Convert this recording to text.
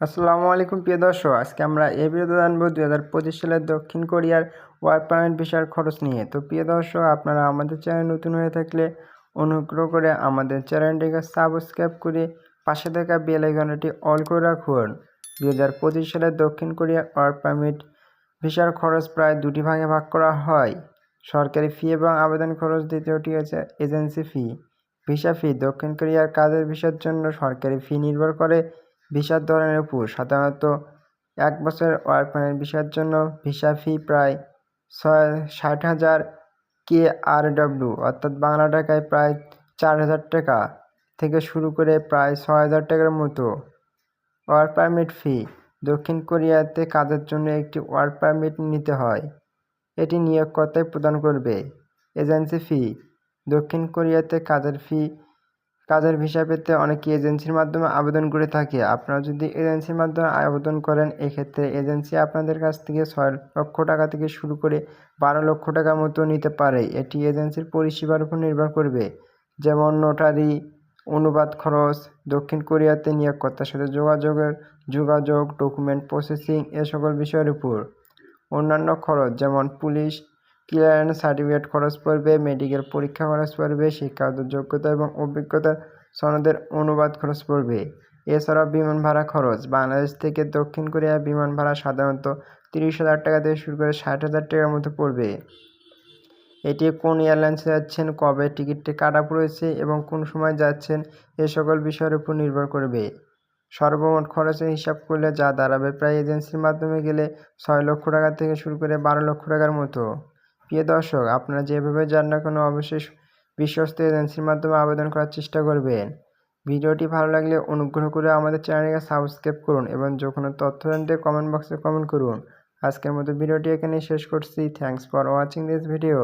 আসসালামু আলাইকুম, প্রিয় দর্শক। আজকে আমরা এই ভিডিওতে জানব দুই হাজার পঁচিশ সালের দক্ষিণ কোরিয়ার ওয়ার্ক পারমিট ভিসার খরচ নিয়ে। তো প্রিয় দর্শক, আপনারা আমাদের চ্যানেল নতুন হয়ে থাকলে অনুগ্রহ করে আমাদের চ্যানেলটিকে সাবস্ক্রাইব করে পাশে থাকা বেল আইকনটি অল করে রাখুন। দুই হাজার পঁচিশ সালের দক্ষিণ কোরিয়ার ওয়ার্ক পারমিট ভিসার খরচ প্রায় দুটি ভাগে ভাগ করা হয়। সরকারি ফি এবং আবেদন খরচ, দ্বিতীয়টি হচ্ছে এজেন্সি ফি। ভিসা ফি দক্ষিণ কোরিয়ার কাজের ভিসার জন্য সরকারি ফি নির্ভর করে ভিসার ধরনের উপর। সাধারণত এক বছরের ওয়ার্ক পারমিট ভিসার জন্য ভিসা ফি প্রায় ছয়, ষাট হাজার কে আর ডব্লিউ অর্থাৎ বাংলা টাকায় প্রায় চার হাজার টাকা থেকে শুরু করে প্রায় ছয় হাজার টাকার মতো ওয়ার্ক পারমিট ফি। দক্ষিণ কোরিয়াতে কাজের জন্য একটি ওয়ার্ক পারমিট নিতে হয়। এটি নিয়োগকর্তাই প্রদান করবে। Agency fee. দক্ষিণ কোরিয়াতে কাজের ফি কাজের ভিসা পেতে অনেকে এজেন্সির মাধ্যমে আবেদন করে থাকে। আপনারা যদি এজেন্সির মাধ্যমে আবেদন করেন, এক্ষেত্রে এজেন্সি আপনাদের কাছ থেকে ছয় লক্ষ টাকা থেকে শুরু করে বারো লক্ষ টাকা মতো নিতে পারে। এটি এজেন্সির পরিষেবার উপর নির্ভর করবে। যেমন নোটারি, অনুবাদ খরচ, দক্ষিণ কোরিয়াতে নিয়োগকর্তার সাথে যোগাযোগের যোগাযোগ, ডকুমেন্ট প্রসেসিং এ সকল বিষয়ের উপর। অন্যান্য খরচ যেমন পুলিশ ক্লিয়ারেন্স, সার্টিফিকেট খরচ পড়বে, মেডিকেল পরীক্ষা খরচ পড়বে শিক্ষাগত যোগ্যতা এবং অভিজ্ঞতার সনদের অনুবাদ খরচ পড়বে। এছাড়াও বিমান ভাড়া খরচ। বাংলাদেশ থেকে দক্ষিণ কোরিয়ার বিমান ভাড়া সাধারণত তিরিশ হাজার টাকা থেকে শুরু করে ষাট হাজার টাকার মতো পড়বে। এটি কোন এয়ারলাইন্সে যাচ্ছেন, কবে টিকিটটি কাটা পড়েছে এবং কোন সময় যাচ্ছেন, এ সকল বিষয়ের উপর নির্ভর করবে। সর্বমোট খরচের হিসাব করলে যা দাঁড়াবে প্রায় এজেন্সির মাধ্যমে গেলে ছয় লক্ষ টাকা থেকে শুরু করে বারো লক্ষ টাকার মতো। প্রিয় দর্শক, আপনারা যেভাবে যান না কোনো অবশ্যই বিশ্বস্ত এজেন্সির মাধ্যমে আবেদন করার চেষ্টা করবেন। ভিডিওটি ভালো লাগলে অনুগ্রহ করে আমাদের চ্যানেলকে সাবস্ক্রাইব করুন এবং যে কোনো তথ্য জানতে কমেন্ট বক্সে কমেন্ট করুন। আজকের মতো ভিডিওটি এখানে শেষ করছি। Thanks for watching this video